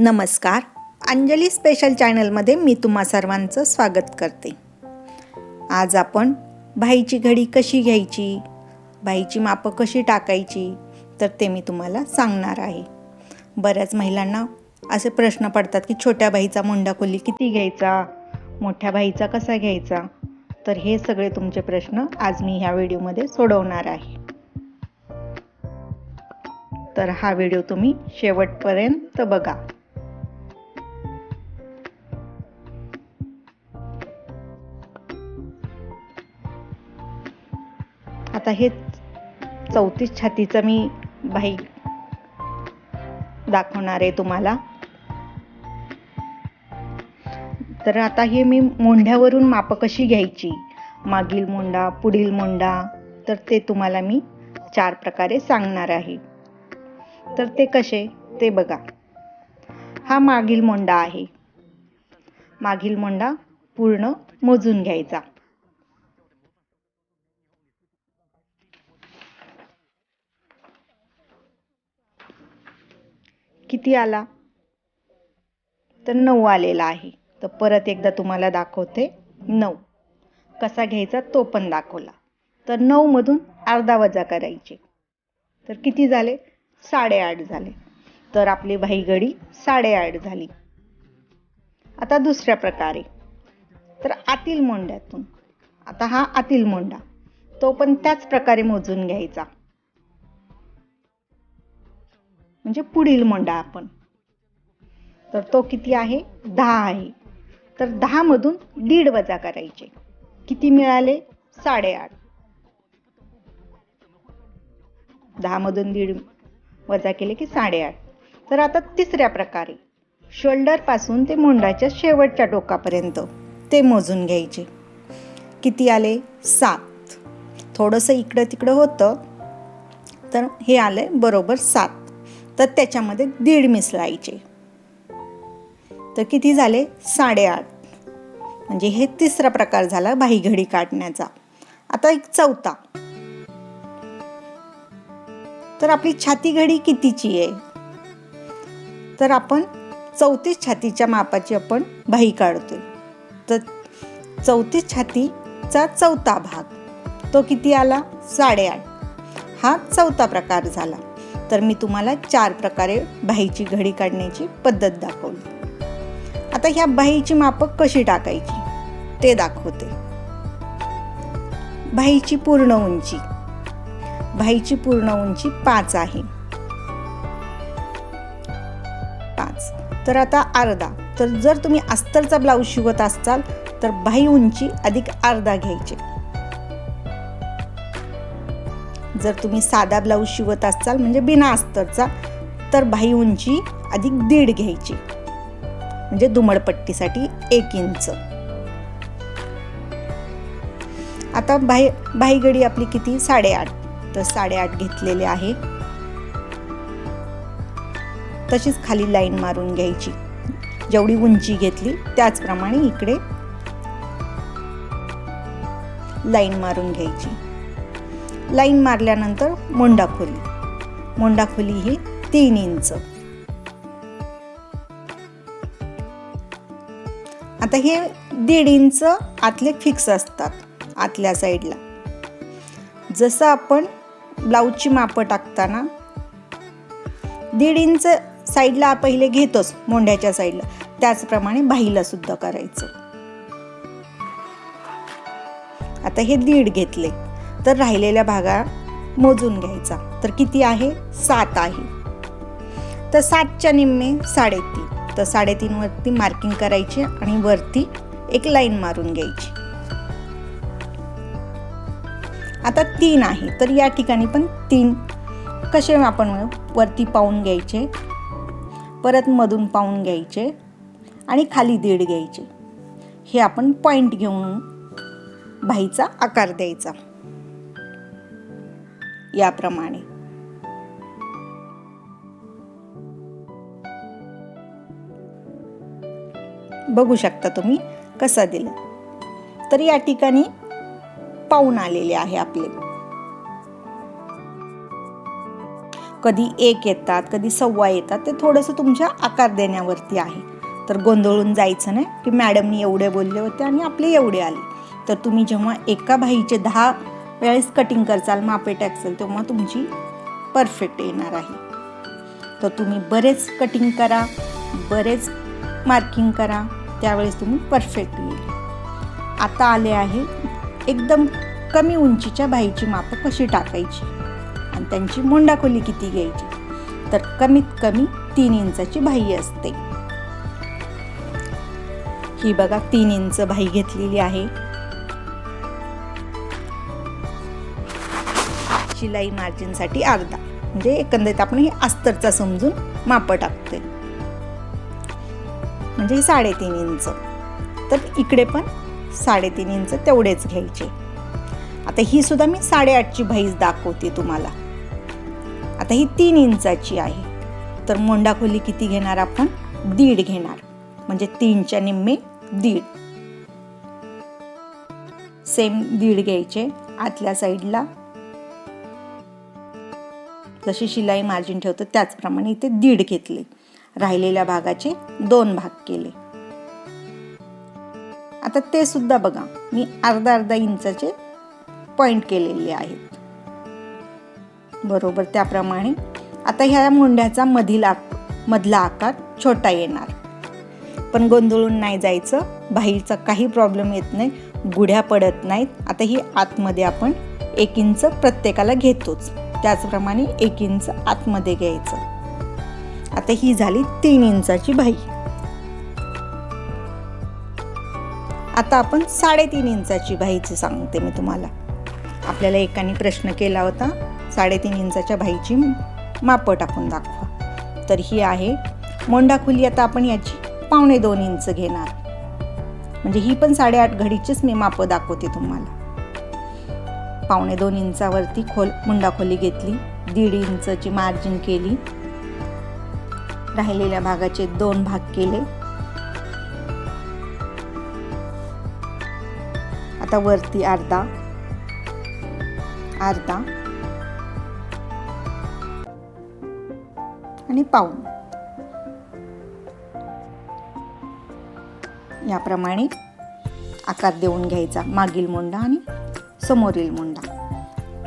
नमस्कार. अंजली स्पेशल चॅनलमध्ये मी तुम्हा सर्वांचं स्वागत करते. आज आपण भाईची घडी कशी घ्यायची भाईची मापं कशी टाकायची तर ते मी तुम्हाला सांगणार आहे. बऱ्याच महिलांना असे प्रश्न पडतात की छोट्या भाईचा मुंडा खोली किती घ्यायचा मोठ्या भाईचा कसा घ्यायचा? तर हे सगळे तुमचे प्रश्न आज मी ह्या व्हिडिओमध्ये सोडवणार आहे. तर हा व्हिडिओ तुम्ही शेवटपर्यंत बघा. आता हे चौतीस छातीचं मी बाई दाखवणार आहे तुम्हाला. तर आता हे मी मोंढ्यावरून माप कशी घ्यायची? मागील मोंडा पुढील मोंडा तर ते तुम्हाला मी चार प्रकारे सांगणार आहे. तर ते कसे? ते बघा. हा मागील मोंडा आहे. मागील मोंडा पूर्ण मोजून घ्यायचा. किती आला? तर नऊ आलेला आहे. तर परत एकदा तुम्हाला दाखवते. नऊ. कसा घ्यायचा? तो पण दाखवला. तर नऊमधून अर्धा वजा करायचे. तर किती झाले? साडेआठ झाले. तर आपली भाईगडी साडेआठ झाली. आता दुसऱ्या प्रकारे. तर आतील मोंड्यातून. आता हा आतील मोंडा. तो पण त्याच प्रकारे मोजून घ्यायचा. म्हणजे पुढील मंडळ आपण. तर तो किती आहे? दहा आहे. तर दहामधून दीड वजा करायचे. किती मिळाले? साडेआठ. दहामधून दीड वजा केले की साडेआठ. तर आता तिसऱ्या प्रकारे. शोल्डरपासून ते मुंडाच्या शेवटच्या टोकापर्यंत ते मोजून घ्यायचे. किती आले? सात. थोडंसं इकडं तिकडं होतं तर हे आलं बरोबर सात. तर त्याच्यामध्ये दीड मिसळायचे तर किती झाले? साडेआठ. म्हणजे हे तिसरा प्रकार झाला घडी काढण्याचा. आता एक चौथा. तर आपली छाती घडी कितीची आहे? तर आपण चौतीस छातीच्या मापाची आपण बाही काढतोय. तर चौतीस छातीचा चौथा भाग तो किती आला? साडेआठ. हा चौथा प्रकार झाला. तर मी तुम्हाला चार प्रकारे बाहीची घडी काढण्याची पद्धत दाखवली. आता ह्या बाहीची मापक कशी टाकायची? ते दाखवते. बाहीची पूर्ण उंची. बाहीची पूर्ण उंची पाच आहे. पाच. तर आता अर्धा. तर जर तुम्ही अस्तरचा ब्लाऊज शिवत असाल तर बाही उंची अधिक अर्धा घ्यायचे. जर तुम्ही साधा ब्लाऊज शिवत असाल म्हणजे बिना अस्तरचा तर बाही उंची अधिक दीड घ्यायची. म्हणजे दुमडपट्टीसाठी एक इंच. आता बाही बाहीगडी आपली किती? साडेआठ. तर साडेआठ घेतलेले आहे. तशीच खाली लाईन मारून घ्यायची. जेवढी उंची घेतली त्याचप्रमाणे इकडे लाईन मारून घ्यायची. लाईन मारल्यानंतर मोंडा खोली मोंडा खोली ही तीन इंच. आता हे दीड इंच आतले फिक्स असतात आतल्या साईडला. जसं आपण ब्लाऊजची मापं टाकताना दीड इंच साईडला पहिले घेतोच मोंड्याच्या साईडला. त्याचप्रमाणे बाहीला सुद्धा करायचं. आता हे दीड घेतले. तर राहिलेल्या भागा मोजून घ्यायचा. तर किती आहे? सात आहे. तर सातच्या निम्मे साडेतीन. तर साडेतीनवरती मार्किंग करायची आणि वरती एक लाईन मारून घ्यायची. आता तीन आहे. तर या ठिकाणी पण तीन कसे आपण वरती पाहून घ्यायचे? परत मधून पाहून घ्यायचे आणि खाली दीड घ्यायचे. हे आपण पॉईंट घेऊन भाईचा आकार द्यायचा. याप्रमाणे. बघू शकता तुम्ही कसा दिला. तर या ठिकाणी पाहून आलेले आहे आपले. कधी एक येतात कधी सव्वा येतात ते थोडंसं तुमच्या आकार देण्यावरती आहे. तर गोंधळून जायचं नाही की मॅडमनी एवढे बोलले होते आणि आपले एवढे आले. तर तुम्ही जेव्हा एका भाईचे दहा वेळेस कटिंग करचाल मापे टाकचाल तेव्हा तुमची परफेक्ट येणार आहे. तर तुम्ही बरेच कटिंग करा बरेच मार्किंग करा त्यावेळेस तुम्ही परफेक्ट येईल आता आले आहे एकदम कमी उंचीच्या बाईची मापं कशी टाकायची? आणि त्यांची मोंडाखोली किती घ्यायची? तर कमीत कमी तीन इंचाची भाई असते. ही बघा तीन इंच भाई घेतलेली आहे. शिलाई मार्जिनसाठी अर्धा. म्हणजे एकंदरीत आपण हे अस्तरचा समजून माप टाकतोय म्हणजे हे साडेतीन इंच. तर इकडे पण साडेतीन इंच तेवढेच घ्यायचे. आता ही सुद्धा मी साडेआठची भाईज दाखवते तुम्हाला. आता ही तीन इंचाची आहे. तर मोंडा खोली किती घेणार आपण? दीड घेणार. म्हणजे तीनच्या निम्मे दीड. सेम दीड घ्यायचे. आतल्या साईडला जशी शिलाई मार्जिन ठेवतो त्याचप्रमाणे इथे दीड घेतले. राहिलेल्या भागाचे दोन भाग केले. आता ते सुद्धा बघा मी अर्धा अर्धा इंचाचे पॉइंट केलेले आहेत. बरोबर त्याप्रमाणे आता ह्या मुंड्याचा मधील आक मधला आकार छोटा येणार. पण गोंधळून नाही जायचं बाहेरचा काही प्रॉब्लेम येत नाही गुढ्या पडत नाहीत. आता ही आतमध्ये आपण एक इंच प्रत्येकाला घेतोच. त्याचप्रमाणे एक इंच आतमध्ये घ्यायचं. आता ही झाली तीन इंचाची बाई. आता आपण साडेतीन इंचाची बाईची सांगते मी तुम्हाला. आपल्याला एकाने प्रश्न केला होता साडेतीन इंचाच्या बाईची मापं टाकून दाखवा. तर ही आहे मोंडा खुली आता आपण याची पावणे दोन इंच घेणार. म्हणजे ही पण साडेआठ घडीचीच मी मापं दाखवते तुम्हाला. पावणे दोन इंचावरती खोल मुंडाखोली घेतली दीड इंचची मार्जिन केली. राहिलेल्या भागाचे दोन भाग केले. आता वरती अर्धा अर्धा. आणि पाऊन याप्रमाणे आकार देऊन घ्यायचा मागील मुंडा आणि समोरील मुंडा.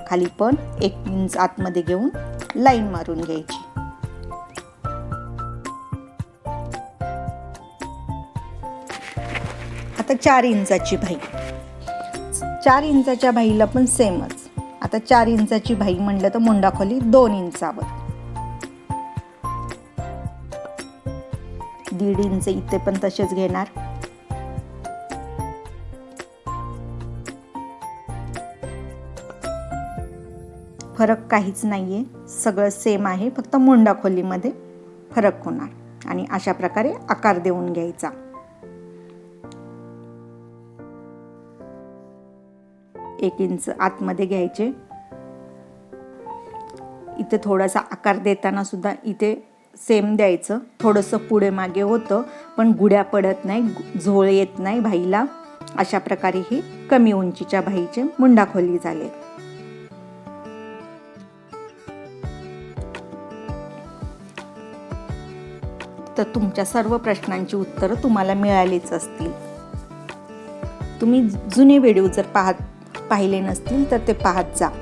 खाली पण एक इंच आतमध्ये घेऊन लाईन मारून घ्यायची. आता चार इंचाची भाई. चार इंचाच्या भाईला पण सेमच. आता चार इंचाची भाई म्हणलं तर मुंडा खोली दोन इंचावर. दीड इंच इथे पण तसेच घेणार. फरक काहीच नाही आहे सगळं सेम आहे. फक्त मुंडा खोलीमध्ये फरक होणार. आणि अशा प्रकारे आकार देऊन घ्यायचा. एक इंच आतमध्ये घ्यायचे. इथे थोडासा आकार देताना सुद्धा इथे सेम द्यायचं. थोडंसं पुढे मागे होतं पण गुड्या पडत नाही झोळ येत नाही भाईला. अशा प्रकारे ही कमी उंचीच्या भाईचे मुंडा खोली झाले. तर तुमच्या सर्व प्रश्नांची उत्तरं तुम्हाला मिळालीच असतील. तुम्ही जुने व्हिडिओ जर पाहत पाहिले नसतील तर ते पाहत जा.